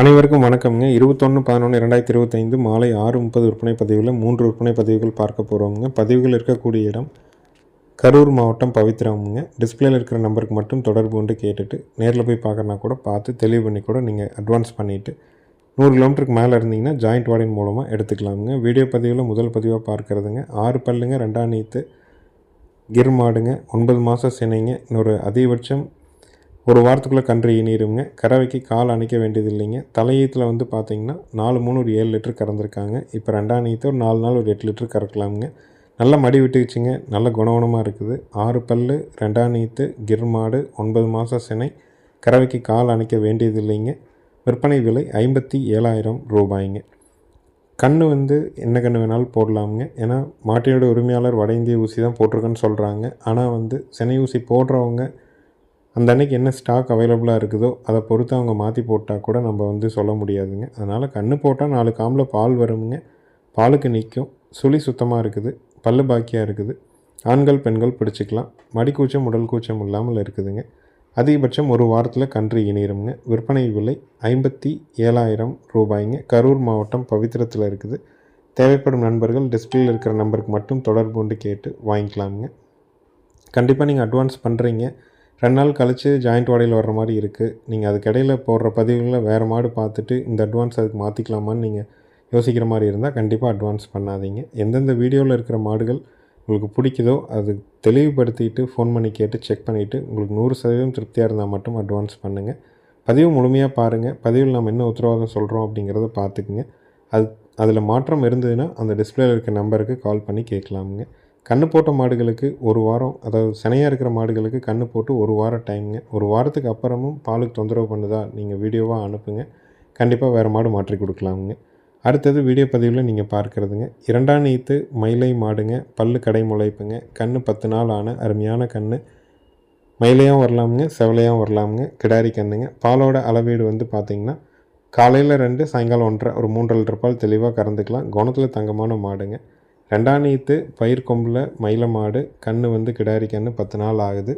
அனைவருக்கும் வணக்கம்ங்க. இருபத்தொன்று பதினொன்று ரெண்டாயிரத்தி இருபத்தைந்து மாலை ஆறு முப்பது விற்பனை பதிவில் மூன்று விற்பனை பதிவுகள் பார்க்க போகிறோமுங்க பதிவுகள் இருக்கக்கூடிய இடம் கரூர் மாவட்டம் பவித்ராமுங்க. டிஸ்பிளேயில் இருக்கிற நம்பருக்கு மட்டும் தொடர்பு கொண்டு கேட்டுட்டு நேரில் போய் பார்க்கறனா கூட பார்த்து தெளிவு பண்ணி கூட நீங்கள் அட்வான்ஸ் பண்ணிவிட்டு நூறு கிலோமீட்டருக்கு மேலே இருந்தீங்கன்னா ஜாயிண்ட் வார்டின் மூலமாக எடுத்துக்கலாமுங்க. வீடியோ பதிவில் முதல் பதிவாக பார்க்குறதுங்க. ஆறு பல்லுங்க ரெண்டாம் நீத்து கிர் மாடுங்க ஒன்பது மாதம் சினைங்க இன்னொரு அதிகபட்சம் ஒரு வாரத்துக்குள்ளே கன்று ஈனிருங்க கறவைக்கு கால் அணைக்க வேண்டியது இல்லைங்க தலையீத்தில் வந்து பார்த்தீங்கன்னா நாலு மூணு ஒரு ஏழு லிட்டர் கறந்துருக்காங்க. இப்போ ரெண்டாம் நீத்து ஒரு நாலு நாள் ஒரு எட்டு லிட்டர் கறக்கலாமுங்க. நல்லா மடி விட்டுக்குச்சுங்க. நல்ல குணகுணமாக இருக்குது. ஆறு பல்லு ரெண்டாம் நீத்து கிர் மாடு ஒன்பது மாதம் சினை. கறவைக்கு கால் அணைக்க வேண்டியது இல்லைங்க விற்பனை விலை ஐம்பத்தி ஏழாயிரம் ரூபாய்ங்க. கன்று வந்து என்ன கன்று வேணாலும் போடலாமுங்க. ஏன்னா மாட்டினோட உரிமையாளர் வட இந்திய ஊசி தான் போட்டிருக்கேன்னு சொல்கிறாங்க ஆனால் வந்து சினை ஊசி போடுறவங்க அந்த அன்னைக்கு என்ன ஸ்டாக் அவைலபிளாக இருக்குதோ அதை பொறுத்து அவங்க மாற்றி போட்டால் கூட நம்ம வந்து சொல்ல முடியாதுங்க. அதனால் கன்று போட்டால் நாலு காம்பில் பால் வருமுங்க. பாலுக்கு நிற்கும் சுழி சுத்தமாக இருக்குது. பல்லு பாக்கியாக இருக்குது. ஆண்கள் பெண்கள் பிடிச்சிக்கலாம். மடிக்கூச்சம் உடல் கூச்சம் இல்லாமல் இருக்குதுங்க. அதிகபட்சம் ஒரு வாரத்தில் கன்று இணையிறோம்ங்க. விற்பனை விலை ஐம்பத்தி ஏழாயிரம் ரூபாய்ங்க. கரூர் மாவட்டம் பவித்திரத்தில் இருக்குது. தேவைப்படும் நண்பர்கள் டிஸ்பிளேல இருக்கிற நம்பருக்கு மட்டும் தொடர்பு கொண்டு கேட்டு வாங்கிக்கலாமுங்க. கண்டிப்பாக நீங்கள் அட்வான்ஸ் பண்ணுறீங்க ரெண்டு நாள் கழித்து ஜாயிண்ட் வாடையில் வர்ற மாதிரி இருக்குது நீங்கள் அதுக்கு போடுற பதிவுகளில் வேறு மாடு பார்த்துட்டு இந்த அட்வான்ஸ் அதுக்கு மாற்றிக்கலாமான்னு நீங்கள் யோசிக்கிற மாதிரி இருந்தால் கண்டிப்பாக அட்வான்ஸ் பண்ணாதீங்க. எந்தெந்த வீடியோவில் இருக்கிற மாடுகள் உங்களுக்கு பிடிக்குதோ அது தெளிவுபடுத்திட்டு ஃபோன் பண்ணி கேட்டு செக் பண்ணிவிட்டு உங்களுக்கு நூறு சதவீதம் திருப்தியாக இருந்தால் மட்டும் அட்வான்ஸ் பண்ணுங்கள் பதிவு முழுமையாக பாருங்கள் பதிவில் நம்ம என்ன உத்தரவாதம் சொல்கிறோம் அப்படிங்கிறத பார்த்துக்குங்க. அது அதில் மாற்றம் இருந்ததுன்னா அந்த டிஸ்பிளேயில் இருக்க நம்பருக்கு கால் பண்ணி கேட்கலாமுங்க. கன்று போட்ட மாடுகளுக்கு ஒரு வாரம் அதாவது சினையாக இருக்கிற மாடுகளுக்கு கன்று போட்டு ஒரு வாரம் டைமுங்க ஒரு வாரத்துக்கு அப்புறமும் பாலுக்கு தொந்தரவு பண்ணுதா நீங்கள் வீடியோவாக அனுப்புங்க. கண்டிப்பாக வேறு மாடு மாற்றி கொடுக்கலாமுங்க. அடுத்தது வீடியோ பதிவில் நீங்கள் பார்க்குறதுங்க. இரண்டாம் நீத்து மயிலை மாடுங்க. பல்லு கடை முளைப்புங்க. கன்று பத்து நாள் ஆன அருமையான கன்று மயிலையும் வரலாமுங்க. செவலையும் வரலாமுங்க. கிடாரி கன்றுங்க பாலோட அளவீடு வந்து பார்த்திங்கன்னா காலையில் ரெண்டு சாயங்காலம் ஒன்றரை ஒரு மூன்றரை லிட்டர் பால் தெளிவாக கறந்துக்கலாம். குணத்தில் தங்கமான மாடுங்க. ரெண்டாம் பயிர் கொம்பில் மயில மாடு கன்று வந்து கிடாரி கன்று பத்து நாள் ஆகுது.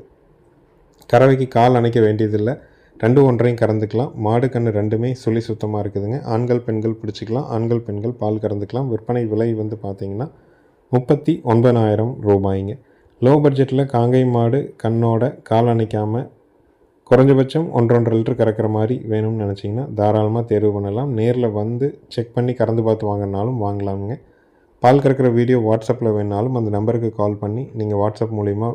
கறவைக்கு கால் அணைக்க வேண்டியதில்லை. ரெண்டு ஒன்றையும் கறந்துக்கலாம். மாடு கன்று ரெண்டுமே சுழி சுத்தமாக இருக்குதுங்க. ஆண்கள் பெண்கள் பிடிச்சிக்கலாம். ஆண்கள் பெண்கள் பால் கறந்துக்கலாம். விற்பனை விலை வந்து பார்த்திங்கன்னா முப்பத்தி ஒன்பதாயிரம் ரூபாய்ங்க. லோ பட்ஜெட்டில் காங்கை மாடு கண்ணோட கால் அணைக்காமல் குறைஞ்சபட்சம் ஒன்றொன்றரை லிட்டர் கறக்கிற மாதிரி வேணும்னு நினச்சிங்கன்னா தாராளமாக தேர்வு பண்ணலாம். நேரில் வந்து செக் பண்ணி கறந்து பார்த்து வாங்கினாலும் வாங்கலாமுங்க. பால் கறக்கிற வீடியோ வாட்ஸ்அப்பில் வேணாலும் அந்த நம்பருக்கு கால் பண்ணி நீங்கள் வாட்ஸ்அப் மூலிமா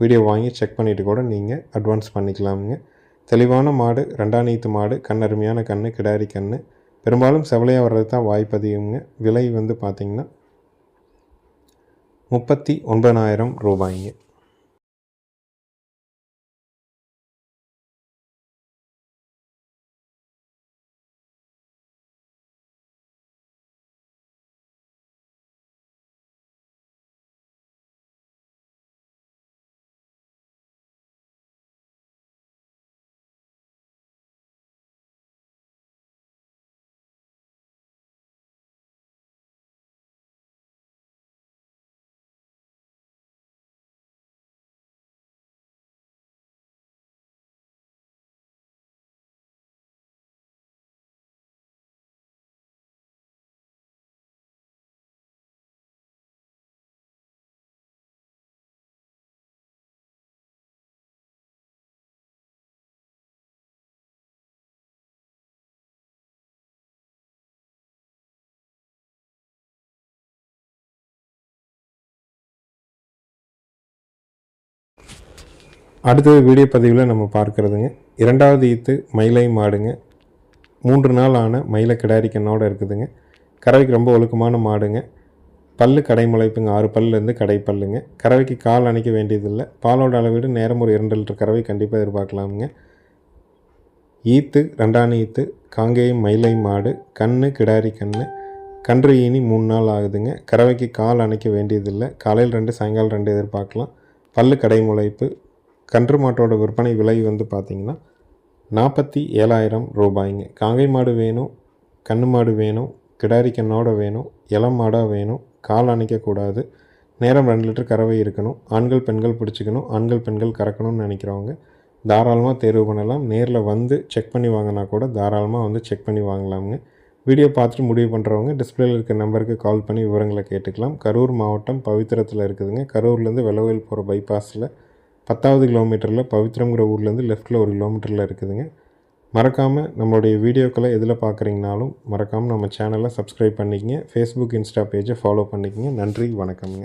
வீடியோ வாங்கி செக் பண்ணிவிட்டு கூட நீங்கள் அட்வான்ஸ் பண்ணிக்கலாமுங்க. தெளிவான மாடு ரெண்டாம் நீத்து மாடு கண் அருமையான கன்று கிடாரி கன்று பெரும்பாலும் செவலையாக வர்றது தான் வாய்ப்பதிகமுங்க விலை வந்து பார்த்திங்கன்னா முப்பத்தி ஒன்பதாயிரம் ரூபாய்ங்க. அடுத்தது வீடியோ பதிவில் நம்ம பார்க்குறதுங்க. இரண்டாவது ஈத்து மயிலை மாடுங்க. மூன்று நாள் ஆன மயிலை கிடாரி கண்ணோடு இருக்குதுங்க. கறவைக்கு ரொம்ப ஒழுக்கமான மாடுங்க. பல்லு கடை முளைப்புங்க ஆறு பல்லுலேருந்து கடை பல்லுங்க கறவைக்கு கால் அணைக்க வேண்டியதில்லை. பாலோட அளவீடு நேரம் ஒரு இரண்டு லிட்டர் கறவை கண்டிப்பாக எதிர்பார்க்கலாமுங்க. ஈத்து ரெண்டாணி ஈத்து காங்கேயம் மயிலை மாடு கண்ணு கிடாரி கன்று கன்று ஈனி மூணு நாள் ஆகுதுங்க. கறவைக்கு கால் அணைக்க வேண்டியதில்லை. காலையில் ரெண்டு சாயங்காலம் ரெண்டு எதிர்பார்க்கலாம். பல்லு கடை முளைப்பு கன்று மாட்டோட விற்பனை விலை வந்து பார்த்திங்கன்னா நாற்பத்தி ஏழாயிரம் ரூபாய்ங்க. காங்கை மாடு வேணும் கன்று மாடு வேணும் கிடாரி கண்ணோட வேணும் இளம் மாடாக வேணும் கால் அணைக்கக்கூடாது நேரம் ரெண்டு லிட்டர் கறவை இருக்கணும் ஆண்கள் பெண்கள் பிடிச்சிக்கணும் ஆண்கள் பெண்கள் கறக்கணும்னு நினைக்கிறவங்க தாராளமாக தேர்வு பண்ணலாம். நேரில் வந்து செக் பண்ணி வாங்கினா கூட தாராளமாக வந்து செக் பண்ணி வாங்கலாமுங்க. வீடியோ பார்த்துட்டு முடிவு பண்ணுறவங்க டிஸ்பிளேயில் இருக்க நம்பருக்கு கால் பண்ணி விவரங்களை கேட்டுக்கலாம். கரூர் மாவட்டம் பவித்திரத்தில் இருக்குதுங்க. கரூர்லேருந்து வெள்ளவயல் போகிற பைபாஸில் பத்தாவது கிலோமீட்டரில் பவித்ரங்கிற ஊர்லேருந்து லெஃப்ட்டில் ஒரு கிலோமீட்டரில் இருக்குதுங்க. மறக்காமல் நம்மளுடைய வீடியோக்களை எதில் பார்க்குறீங்கனாலும் மறக்காமல் நம்ம சேனலை சப்ஸ்கிரைப் பண்ணிக்கங்க. ஃபேஸ்புக் இன்ஸ்டா பேஜை ஃபாலோ பண்ணிக்கங்க. நன்றி வணக்கம்ங்க.